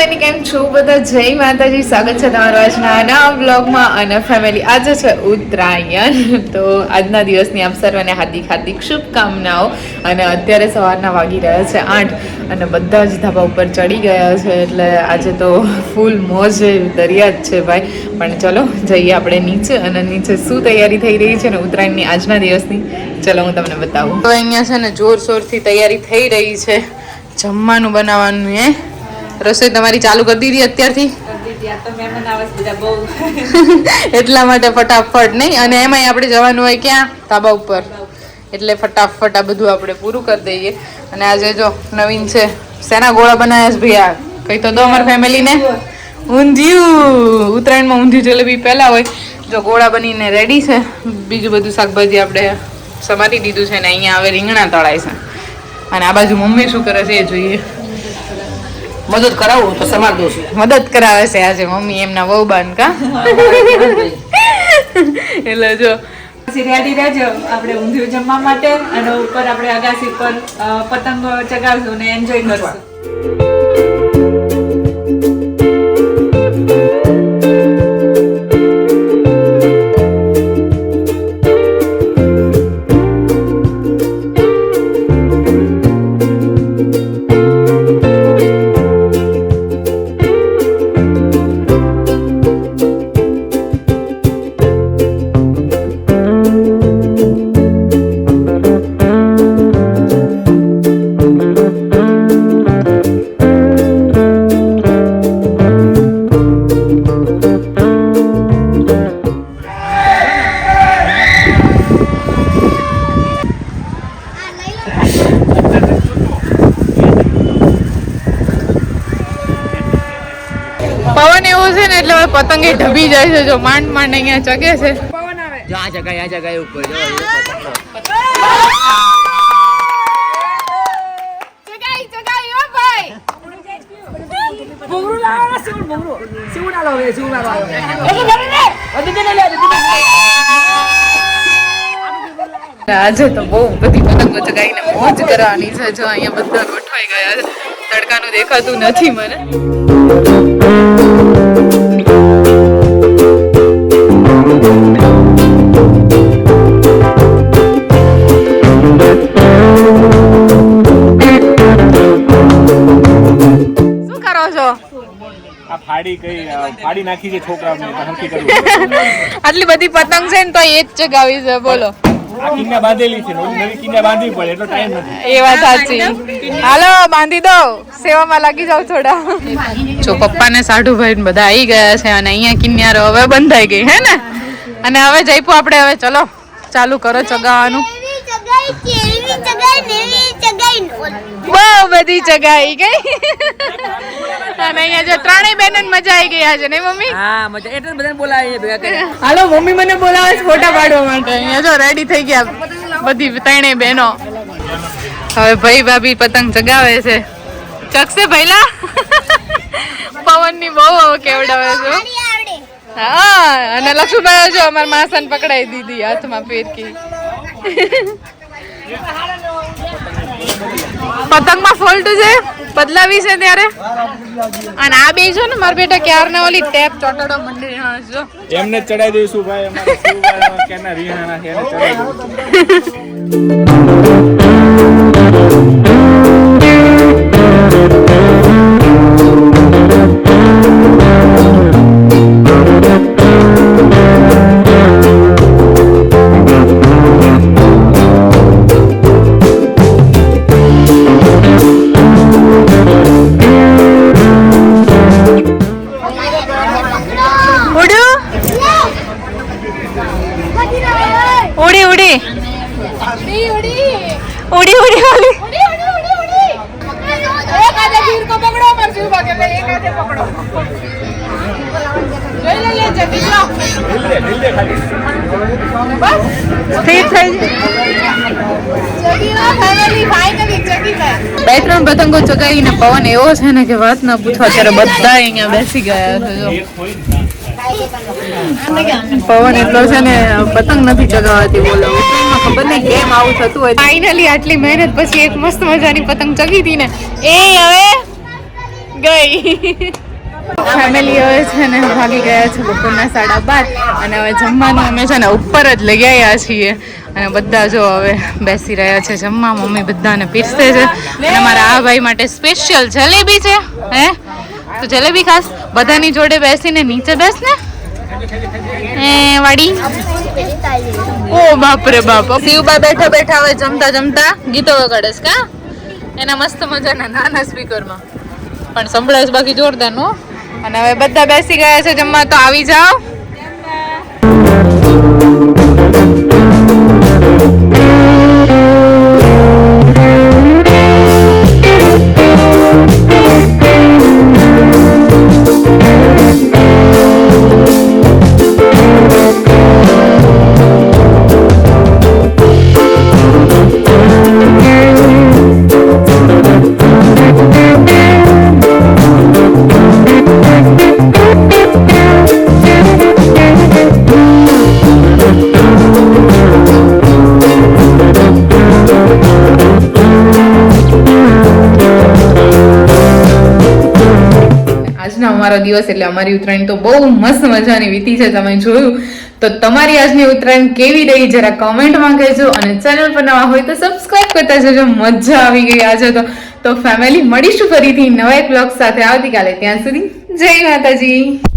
બેની કેમ છો? બધા જય માતાજી. સ્વાગત છે તમારું આજના નવા બ્લોગમાં અને ફેમિલી આજે છે ઉત્તરાયણ. તો આજના દિવસની આપ સર્વને હાર્દિક હાર્દિક શુભકામનાઓ. અને અત્યારે સવારના વાગી રહ્યા છે આઠ અને બધા જ ધાબા ઉપર ચડી ગયા છે. એટલે આજે તો ફૂલ મોજ દરિયા જ છે ભાઈ. પણ ચલો, જઈએ આપણે નીચે. અને નીચે શું તૈયારી થઈ રહી છે ને ઉત્તરાયણની આજના દિવસની? ચલો, હું તમને બતાવું. તો અહીંયા છે ને જોરશોરથી તૈયારી થઈ રહી છે. જમવાનું બનાવવાનું એ રસોઈ તમારી ચાલુ કરી દીધી અત્યારથી? એટલા માટે ફટાફટ નહીં. અને એમાંય આપણે જવાનું હોય ક્યાં? તાબા ઉપર. એટલે ફટાફટ આ બધું આપણે પૂરું કરી દઈએ. અને આજે જો નવીન છે શેના ગોળા બનાવ્યા છે ભૈયા કઈ તો દો અમારી ફેમિલીને. ઊંધિયું. ઉત્તરાયણમાં ઊંધિયું જલેબી પહેલા હોય. જો ગોળા બનીને રેડી છે. બીજું બધું શાકભાજી આપણે સમારી દીધું છે ને અહીંયા હવે રીંગણા તળાય છે. અને આ બાજુ મમ્મી શું કરે છે એ જોઈએ. મદદ કરાવું તો સમાર દઉં છું. મદદ કરાવે છે આજે મમ્મી એમના વહુ બાન કા? એટલે જો. પછી રેડી રહેજો. આપણે ઊંધિયું જમવા માટે અને ઉપર આપણે અગાસી પર પતંગો ચગાવશું અને એન્જોય કરશું. છે ને એટલે હવે એ ઢબી જાય છે જો માંડ માંડ અહીંયા ચગે છે. જો આ જગાય આ જગાય ઉપર જો આજે તો બહુ બધી પતંગો ચગાવીને મોજ કરવાની છે જો અહીંયા બધા ગોઠવાઈ ગયા છે. તડકાનું દેખાતું નથી મને. ફાડી કઈ ફાડી નાખી છે છોકરાઓને તો હરખી કરવું આટલી બધી પતંગ છે ને તો એ જ ચગાવી છે બોલો. આ કિન્ના બાંધેલી છે નવી કિન્ના બાંધવી પડે એટલો ટાઈમ નથી. એ વાત સાચી. હાલો બાંધી દો. સેવામાં લાગી જાવ થોડા. જો પપ્પા ને સાઢુભાઈ ભાઈ બધા આવી ગયા છે અને અહીંયા કિન્યારો હવે બંધાઈ ગઈ હે ને? અને હવે જઈપુ આપણે હવે ચલો ચાલુ કરો ચગાવવાનું. બહુ બધી ચગાઈ ગઈ અને અહીંયા જો ત્રણેય બહેનો મજા આવી ગઈ આજે નહીં મમ્મી? હા મજા. એટલે બધાને બોલાવીએ ભેગા કરી. હાલો મમ્મી મને બોલાવે છે ફોટા પાડવા માટે. અહીંયા જો રેડી થઈ ગયા બધી ત્રણેય બહેનો. હવે ભાઈ ભાભી પતંગ ચગાવે છે. ચકશે ભૈલા પવનની બહુ કેવડાવે છે હા. અને લક્ષ્મીભાઈ જો અમારા માસન પકડાઈ દીધી હાથમાં ફેરકી. પતંગમાં ફોલ્ટ છે બદલાવી છે ત્યારે. અને આ બે જો ને મારા બેટા ક્યારના ઓલી ટેપ ચોટાડો મંડી જો. એમને ચડાઈ દઈશું ભાઈ અમારા કેના રિહાણા છે ચડાઈ દઈશું. ઉડી ઉડી ઉડી. થઈ બે ત્રણ પતંગો ચગાવીને પવન એવો છે ને કે વાત ના પૂછવા ત્યારે બધા અહીંયા બેસી ગયા છે. પવન એટલો છે ને પતંગ નથી ચગાવતી બોલો. ઉત્તરાયણમાં ખબર નહીં કેમ આવું થતું હોય ફાઇનલી આટલી મહેનત પછી એક મસ્ત મજાની પતંગ ચગી હતી ને. એ હવે ગઈ. ફેમિલી હવે છે ને ભાગી ગયા છે બપોરના સાડા બાર અને હવે જમવાનું અમે છે ને ઉપર જ લઈ આવ્યા છીએ. અને બધા જો હવે બેસી રહ્યા છે જમવા. મમ્મી બધાને પીરસે છે. અને મારા આ ભાઈ માટે સ્પેશિયલ જલેબી છે હે? તો જલેબી ખાસ બધાની જોડે બેસીને નીચે બેસ ને. એ વાડી. ઓ બાપ. રે બાપ શિવબા બેઠા બેઠા હવે જમતા જમતા ગીતો વગાડે છે, કા? એના મસ્ત મજાના નાના સ્પીકરમાં. પણ સંભળાય બાકી જોરદાર, નો? અને હવે બધા બેસી ગયા છે જમવા, તો આવી જાઓ. આજનો અમારો દિવસ એટલે અમારી ઉત્તરાયણ તો બહુ મસ્ત મજાની વીતી છે, તમે જોયું. તો તમારી આજની ઉત્તરાયણ કેવી રહી, જરા કમેન્ટમાં કહેજો અને ચેનલ પર નવા હોય તો સબસ્ક્રાઇબ કરતા જજો. મજા આવી ગઈ આજે તો. તો ફેમિલી મળીશું ફરીથી નવા એક બ્લોગ સાથે આવતીકાલે. ત્યાં સુધી જય માતાજી.